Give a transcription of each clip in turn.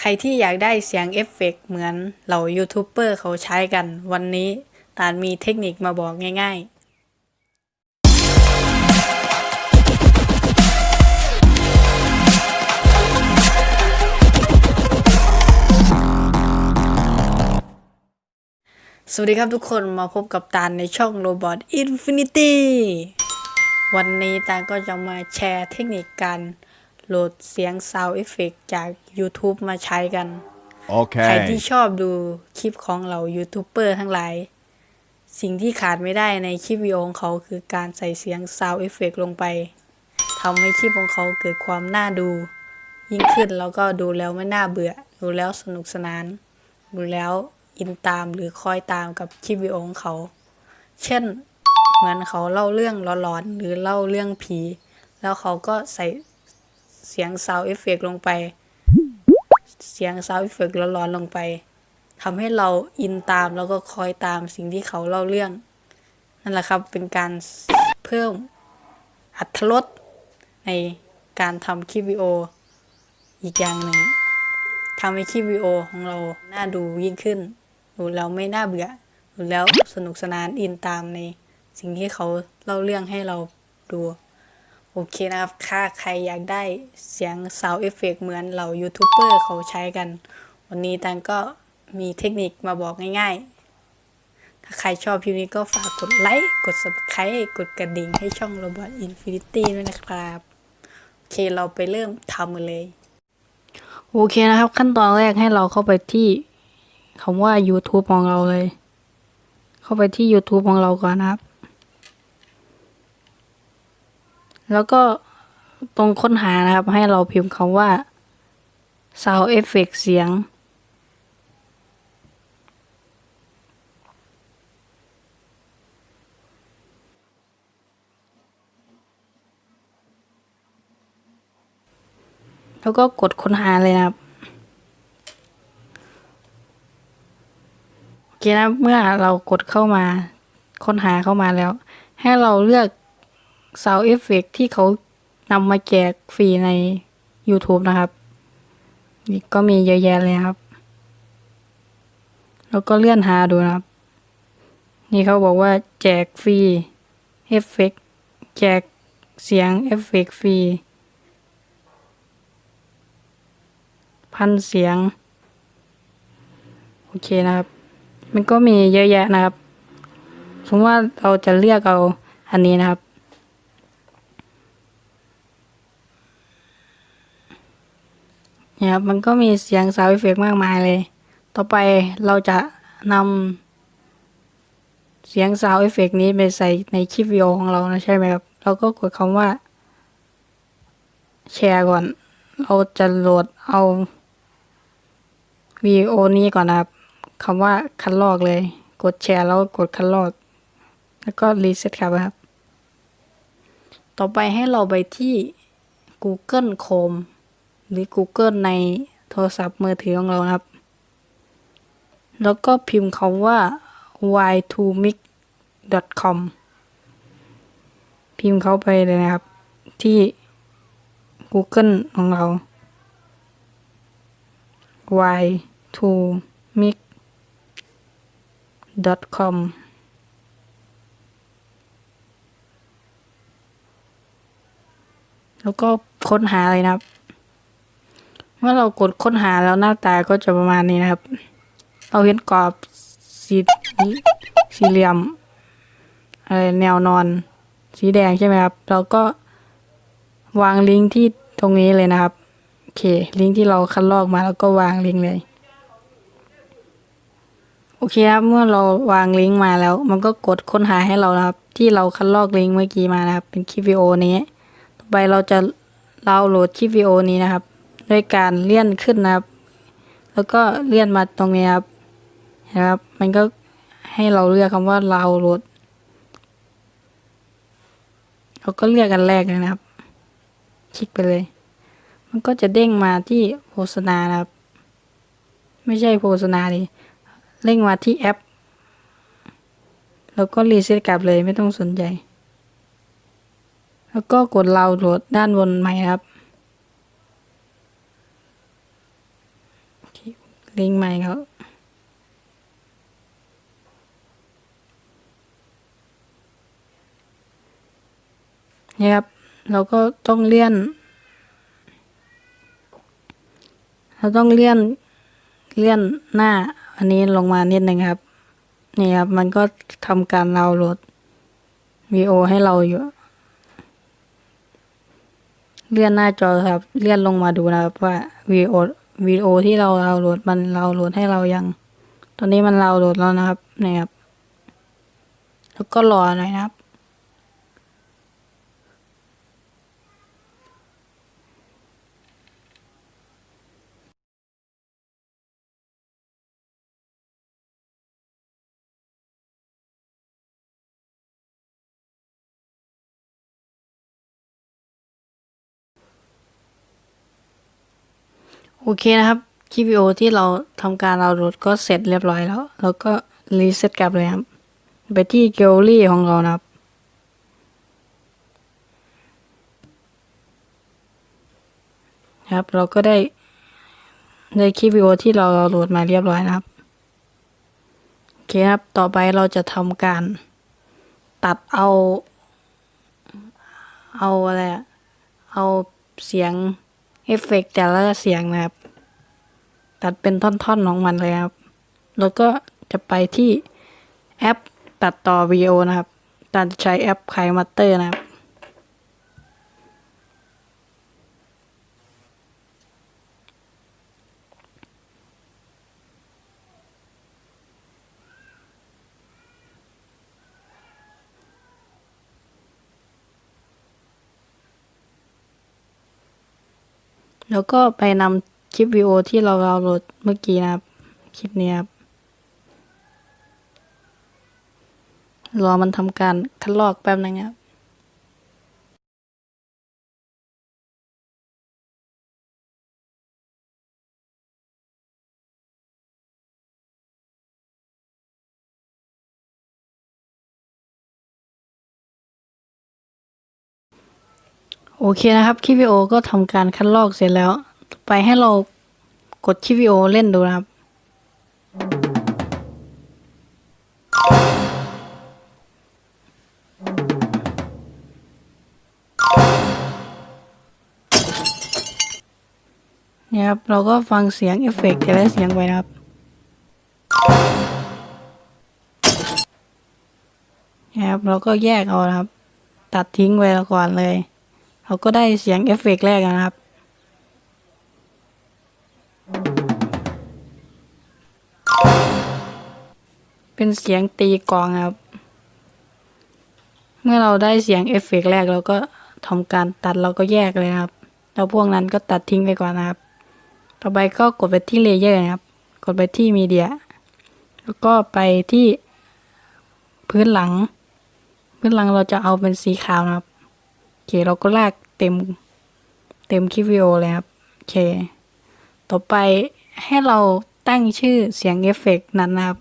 ใครที่อยากได้เสียงเอฟเฟกต์เหมือนเหล่ายูทูบเบอร์เขาใช้กัน วันนี้ตาลมีเทคนิคมาบอกง่ายๆสวัสดีครับทุกคนมาพบกับตาลในช่อง Robot Infinity วันนี้ตาลก็จะมาแชร์เทคนิคการ โหลดเสียง Sound Effect จาก YouTube มาใช้กันใครที่ Okay. ชอบดูคลิปของเรายูทูบเบอร์ทั้งหลาย สิ่งที่ขาดไม่ได้ในคลิปวิดีโอของเขาคือการใส่เสียง Sound Effect ลงไปทำให้คลิปของเขาเกิดความน่าดู ยิ่งขึ้นแล้วก็ดูแล้วไม่น่าเบื่อ ดูแล้วสนุกสนาน ดูแล้วอินตามหรือคอยตามกับคลิปวิดีโอของเขา เช่น เหมือนเขาเล่าเรื่องหลอนๆหรือเล่าเรื่องผี แล้วเขาก็ใส่ เสียง Sound Effect ลงไป เสียง Sound Effect หลอนๆลงไปทำให้เราอินตามแล้วก็คอยตามสิ่งที่เขาเล่าเรื่อง นั่นแหละครับเป็นการเพิ่มอัตรสในการทำคลิปวิดีโออีกอย่างหนึ่งทำให้คลิปวิดีโอของเราน่าดูยิ่งขึ้นดูแล้วไม่น่าเบื่อดูแล้วสนุกสนานอินตามในสิ่งที่เขาเล่าเรื่องให้เราดู โอเคนะครับ ถ้าใครอยากได้เสียง Sound Effect เหมือนเหล่ายูทูบเบอร์เขาใช้กัน วันนี้ตันก็มีเทคนิคมาบอกง่ายๆ ถ้าใครชอบคลิปนี้ก็ฝากกดไลค์ กด Subscribe กดกระดิ่งให้ช่อง Robot Infinity ด้วยนะครับ โอเคเราไปเริ่มทำกันเลย โอเคนะครับ ขั้นตอนแรกให้เราเข้าไปที่คำว่า YouTube ของเราเลย เข้าไปที่ YouTube ของเราก่อนนะครับ แล้วก็ตรงค้นหานะครับ ให้เราพิมพ์คำว่า sound effect เสียง แล้วก็กดค้นหาเลยนะครับ โอเคนะเมื่อเรากดเข้ามาค้นหาเข้ามาแล้ว ให้เราเลือก Sound Effect ที่เขานำมาแจกฟรีใน YouTube นะครับ นี่ก็มีเยอะแยะเลยครับ แล้วก็เลื่อนหาดูนะครับ นี่เขาบอกว่าแจกฟรีเอฟเฟกแจกเสียงเอฟเฟกฟรีพันเสียง โอเคนะครับ มันก็มีเยอะแยะนะครับ สมมติว่าเราจะเลือกเอาอันนี้นะครับ เนี่ยครับมันก็มีเสียงซาวด์เอฟเฟกมากมายเลย ต่อไปเราจะนำเสียงซาวด์เอฟเฟกนี้ไปใส่ในคลิปวิดีโอของเรานะใช่ไหมครับ เราก็กดคำว่า แชร์ก่อน เราจะโหลดเอาวิดีโอนี้ก่อนนะครับคำว่าคัดลอกเลย กดแชร์แล้วกดคัดลอก แล้วก็รีเซ็ตครับครับ ต่อไปให้เราไปที่ Google Chrome หรือ Google ในโทรศัพท์มือถือของเรานะครับ แล้วก็พิมพ์คำว่า y2mix.com พิมพ์เข้าไปเลยนะครับ ที่ Google ของเรา y2mix.com แล้วก็ค้นหาเลยนะครับ มื่อเรากดค้นหาแล้วหน้าตาก็จะประมาณนี้นะครับ เราเห็นกรอบสีสี่เหลี่ยมอะไรแนวนอน สีแดงใช่ไหมครับ เราก็วางลิงก์ที่ตรงนี้เลยนะครับ โอเค ลิงก์ที่เราคัดลอกมาแล้วก็วางลิงก์เลย โอเคครับ เมื่อเราวางลิงก์มาแล้ว มันก็กดค้นหาให้เรานะครับ ที่เราคัดลอกลิงก์เมื่อกี้มานะครับ เป็นคลิปวิดีโอนี้ ต่อไปเราจะดาวน์โหลดคลิปวิดีโอนี้นะครับ ด้วยการเลื่อนขึ้นนะครับ แล้วก็เลื่อนมาตรงนี้ครับนะครับ มันก็ให้เราเลือกคำว่าดาวน์โหลดเราก็เลือกกันแรกเลยนะครับ คลิกไปเลย มันก็จะเด้งมาที่โฆษณานะครับ ไม่ใช่โฆษณาดิเร่งมาที่แอป แล้วก็รีเซ็ตกลับเลยไม่ต้องสนใจ แล้วก็กดดาโหลดด้านบนใหม่ครับ ลิงก์ใหม่ครับนี่ครับ เราก็ต้องเลื่อน เราต้องเลื่อน เลื่อนหน้า อันนี้ลงมานิดนึงครับ นี่ครับ มันก็ทำการดาวน์โหลดวีโอให้เราอยู่ เลื่อนหน้าจอครับ เลื่อนลงมาดูนะครับว่าวีโอ วีโอที่เราเราโหลดมันเราโหลดให้เรายัง ตอนนี้มันเราโหลดแล้วนะครับนะครับ แล้วก็รอหน่อยนะครับ โอเคนะครับคลิปวิดีโอที่เราทำการดาโหลดก็เสร็จเรียบร้อยแล้ว แล้วก็รีเซ็ตกลับเลยครับ ไปที่แกลลี่ของเรานะครับ ครับเราก็ได้ได้คลิปวิดีโอที่เราดาโหลดมาเรียบร้อยนะครับโอเคครับต่อไปเราจะทำการตัดเอา เอาอะไรเอาเสียงเอฟเฟกต์แต่ละเสียงนะครับ ตัดเป็นท่อนๆของมันเลยครับ แล้วก็จะไปที่แอปตัดต่อวิดีโอนะครับตัดใช้แอปไคมัตเตอร์นะครับ แล้วก็ไปนำ คลิปวิดีโอที่เราดาวน์โหลดเมื่อกี้นะครับ คลิปนี้ครับรอมันทำการคัดลอกแป๊บนึงครับโอเคนะครับ คลิปวิดีโอก็ทำการคัดลอกเสร็จแล้ว ไปให้เรากดคลิปวิดีโอเล่นดูนะครับ เนี่ยครับ เราก็ฟังเสียงเอฟเฟกต์แต่ละเสียงไปนะครับเนี่ยครับ เราก็แยกเอานะครับ ตัดทิ้งไว้ก่อนเลย เราก็ได้เสียงเอฟเฟกต์แรกนะครับ เป็นเสียงตีกองครับ เมื่อเราได้เสียงเอฟเฟกต์แรกเราก็ทำการตัดเราก็แยกเลยครับ แล้วพวกนั้นก็ตัดทิ้งไปก่อนนะครับ ต่อไปก็กดไปที่เลเยอร์นะครับ กดไปที่มีเดีย แล้วก็ไปที่พื้นหลัง พื้นหลังเราจะเอาเป็นสีขาวนะครับโอเคเราก็ลากเต็มเต็มคลิปวิดีโอเลยครับโอเค ต่อไปให้เราตั้งชื่อเสียงเอฟเฟกต์นั้นนะครับ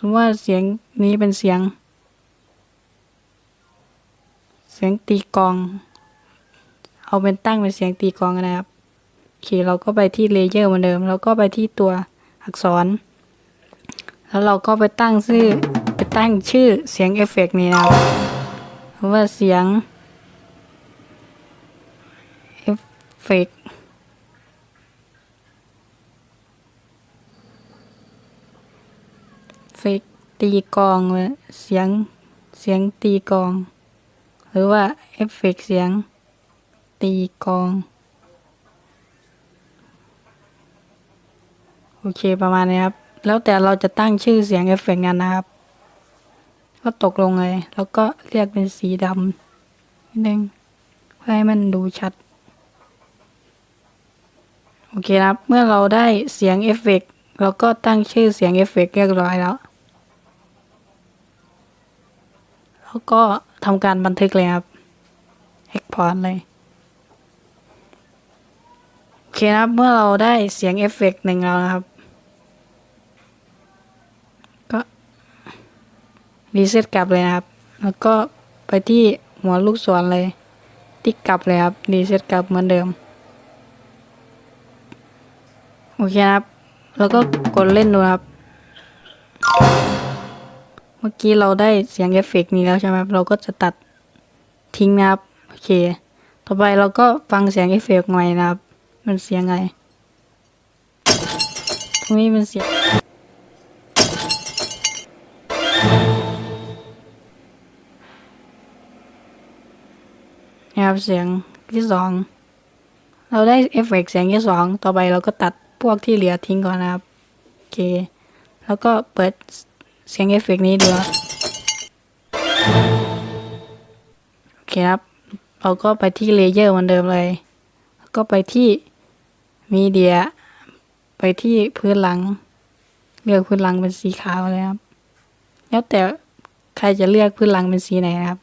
สมมติว่าเสียงนี้เป็นเสียง เสียงตีกอง เอาเป็นตั้งเป็นเสียงตีกองกันนะครับโอเคเราก็ไปที่เลเยอร์เหมือนเดิม แล้วก็ไปที่ตัวอักษร แล้วเราก็ไปตั้งชื่อไปตั้งชื่อเสียงเอฟเฟกต์นี้นะครับเพราะว่าเสียงเอฟเฟก เฟกตีกองเว้ยเสียงเสียงตีกอง หรือว่าเอฟเฟกต์เสียง ตีกอง โอเคประมาณนี้ครับ แล้วแต่เราจะตั้งชื่อเสียงเอฟเฟกต์นั้นนะครับ ก็ตกลงเลย แล้วก็เรียกเป็นสีดำนิดนึงเพื่อให้มันดูชัด โอเคครับ เมื่อเราได้เสียงเอฟเฟกต์เราก็ตั้งชื่อเสียงเอฟเฟกต์เรียบร้อยแล้ว แล้วก็ทำการบันทึกเลยครับ export เลย โอเคนะครับ เมื่อเราได้เสียงเอฟเฟกต์หนึ่งแล้วนะครับ ก็รีเซ็ตกลับเลยนะครับ แล้วก็ไปที่หัวลูกศรเลย ติ๊กกลับเลยครับรีเซ็ตกลับเหมือนเดิม โอเคนะครับ แล้วก็กดเล่นดูครับ เมื่อกี้เราได้เสียงเอฟเฟกต์นี้แล้วใช่ไหมเราก็จะตัดทิ้งนะครับ โอเค ต่อไปเราก็ฟังเสียงเอฟเฟกต์ใหม่นะครับ มันเสียงไง ตรงนี้มันเสียง นะครับเสียงที่สอง เราได้เอฟเฟกต์เสียงที่สอง ต่อไปเราก็ตัดพวกที่เหลือทิ้งก่อนนะครับ โอเค แล้วก็เปิด เสียงเอฟเฟกต์นี้ดูครับโอเคครับ เราก็ไปที่เลเยอร์เหมือนเดิมเลย ก็ไปที่มีเดีย ไปที่พื้นหลัง เลือกพื้นหลังเป็นสีขาวเลยครับ แล้วแต่ใครจะเลือกพื้นหลังเป็นสีไหนครับ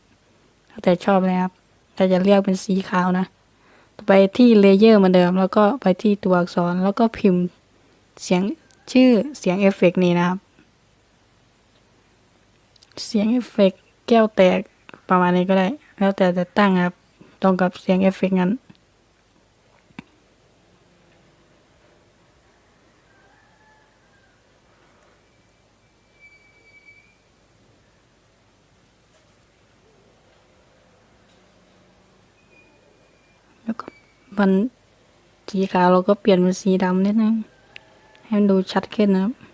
แล้วแต่ชอบเลยครับ แต่จะเลือกเป็นสีขาวนะไปที่เลเยอร์เหมือนเดิม แล้วก็ไปที่ตัวอักษรแล้วก็พิมพ์เสียงชื่อเสียงเอฟเฟกต์นี้นะครับ เสียงเอฟเฟกต์แก้วแตกประมาณนี้ก็ได้ แล้วแต่จะตั้งครับ ตรงกับเสียงเอฟเฟกต์นั้นแล้วก็บันสีขาวเราก็เปลี่ยนเป็นสีดำนิดนึง ให้มันดูชัดขึ้นนะครับ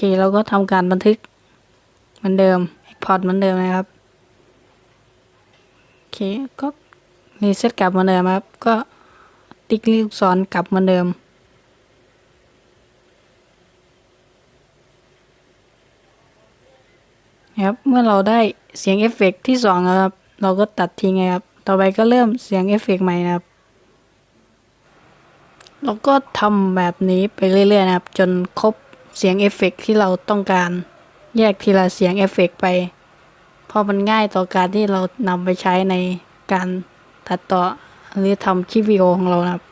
เคเราก็ทำการบันทึกเหมือนเดิม Export เหมือนเดิมนะครับโอเคก็รีเซ็ตกลับเหมือนเดิมครับ ก็ติ๊กลูกศรกลับเหมือนเดิมนะครับเมื่อเราได้เสียงเอฟเฟกต์ที่สองครับ เราก็ตัดทิ้งนะครับ ต่อไปก็เริ่มเสียงเอฟเฟกต์ใหม่นะครับเราก็ทำแบบนี้ไปเรื่อยๆนะครับ จนครบ เสียงเอฟเฟกต์ที่เราต้องการ แยกทีละเสียงเอฟเฟกต์ไป เพราะมันง่ายต่อการที่เรานำไปใช้ในการตัดต่อหรือทำคลิปวิดีโอของเรานะครับ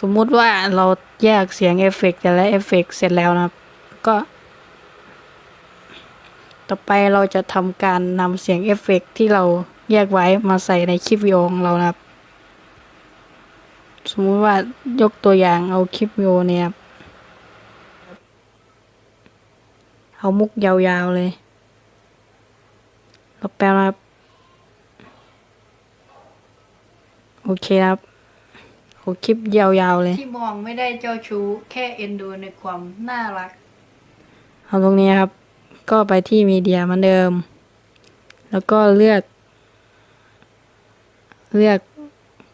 สมมุติว่าเราแยกเสียงเอฟเฟกต์แต่ละเอฟเฟกต์เสร็จแล้วนะครับ ก็ ต่อไปเราจะทำการนำเสียงเอฟเฟกต์ที่เราแยกไว้มาใส่ในคลิปวิดีโอของเรานะครับ สมมติว่ายกตัวอย่างเอาคลิปวิดีโอเนี่ยครับ เอามุกยาวๆเลยเราแปลนะครับ โอเคครับเอาคลิปยาวๆเลย ที่มองไม่ได้เจ้าชู้ แค่เอ็นดูในความน่ารัก เอาตรงนี้ครับ ก็ไปที่มีเดียเหมือนเดิม แล้วก็เลือก เลือก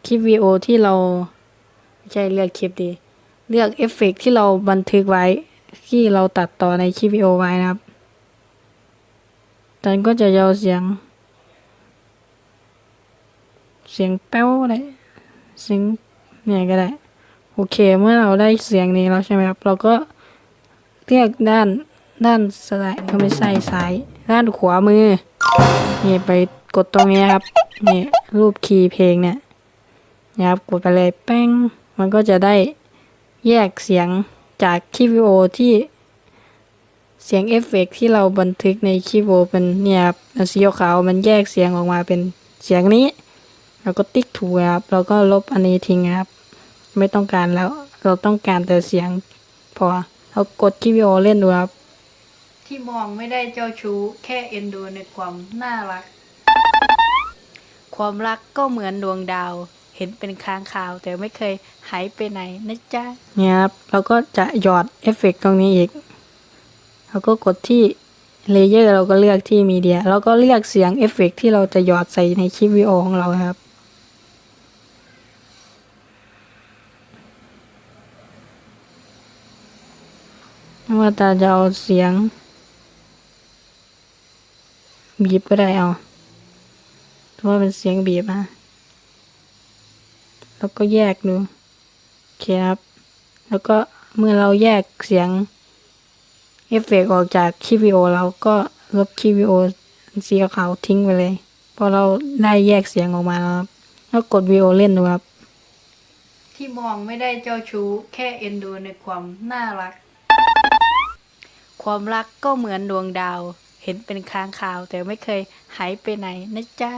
คลิปวิดีโอที่เรา ไม่ใช่เลือกคลิปดี เลือกเอฟเฟกต์ที่เราบันทึกไว้ ที่เราตัดต่อในคลิปวิดีโอไว้นะครับตอนก็จะยาวเสียง เสียงแป้วอะไรเสียงเนี่ยก็ได้ โอเค เมื่อเราได้เสียงนี้แล้วใช่ไหมครับ เราก็เลือกด้านด้านซ้ายก็ไม่ใช่ซ้าย ด้านขวามือนี่ไปกดตรงนี้ครับนี่รูปคีย์เพลงเนี่ยนะครับกดไปเลยแป้ง มันก็จะได้แยกเสียง จากคลิปวิดีโอที่เสียงเอฟเฟกต์ที่เราบันทึกในคลิปวิดีโอเป็นเนี่ยครับอันสีขาวมันแยกเสียงออกมาเป็นเสียงนี้ เราก็ติ๊กถูกครับเราก็ลบอันนี้ทิ้งครับ ไม่ต้องการแล้วเราต้องการแต่เสียงพอเรากดคลิปวิดีโอเล่นดูครับ ที่มองไม่ได้เจ้าชู้แค่เอ็นดูในความน่ารัก ความรักก็เหมือนดวงดาว เห็นเป็นค้างคาว แต่ไม่เคยหายไปไหนนะจ๊ะเนี่ยครับเราก็จะหยอดเอฟเฟกต์ตรงนี้อีกเราก็กดที่เลเยอร์เราก็เลือกที่มีเดียแล้วก็เลือกเสียงเอฟเฟกต์ที่เราจะหยอดใส่ในคลิปวิดีโอของเราครับว่าต่จะเอาเสียงบีบก็ได้เอาเพราะว่าเป็นเสียงบีบนะ แล้วก็แยกดูโอเคครับ แล้วก็เมื่อเราแยกเสียงเอฟเฟกต์ออกจากคลิปวิดีโอเราก็ลบคลิปวิดีโอสีขาวทิ้งไปเลยพอเราได้แยกเสียงออกมาแล้วครับแล้วกดวิดีโอเล่นดูครับ ที่มองไม่ได้เจ้าชู้ แค่เอ็นดูในความน่ารัก ความรักก็เหมือนดวงดาว เห็นเป็นค้างคาว แต่ไม่เคยหายไปไหนนะจ๊ะ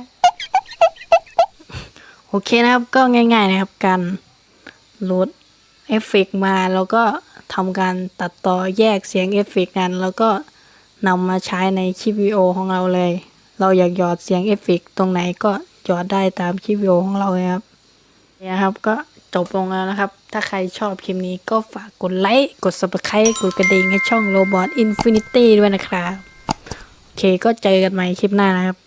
โอเคนะครับก็ง่าย ๆนะครับการโหลดเอฟเฟกต์มาแล้วก็ทำการตัดต่อแยกเสียงเอฟเฟกต์กันแล้วก็นำมาใช้ในคลิปวิดีโอของเราเลย เราอยากหยอดเสียงเอฟเฟกต์ตรงไหนก็หยอดได้ตามคลิปวิดีโอของเราเลยครับเนี่ยครับก็จบลงแล้วนะครับ ถ้าใครชอบคลิปนี้ก็ฝากกดไลค์ กด subscribe กดกระดิ่งให้ช่อง Robot Infinity ด้วยนะครับ โอเคก็เจอกันใหม่คลิปหน้านะครับ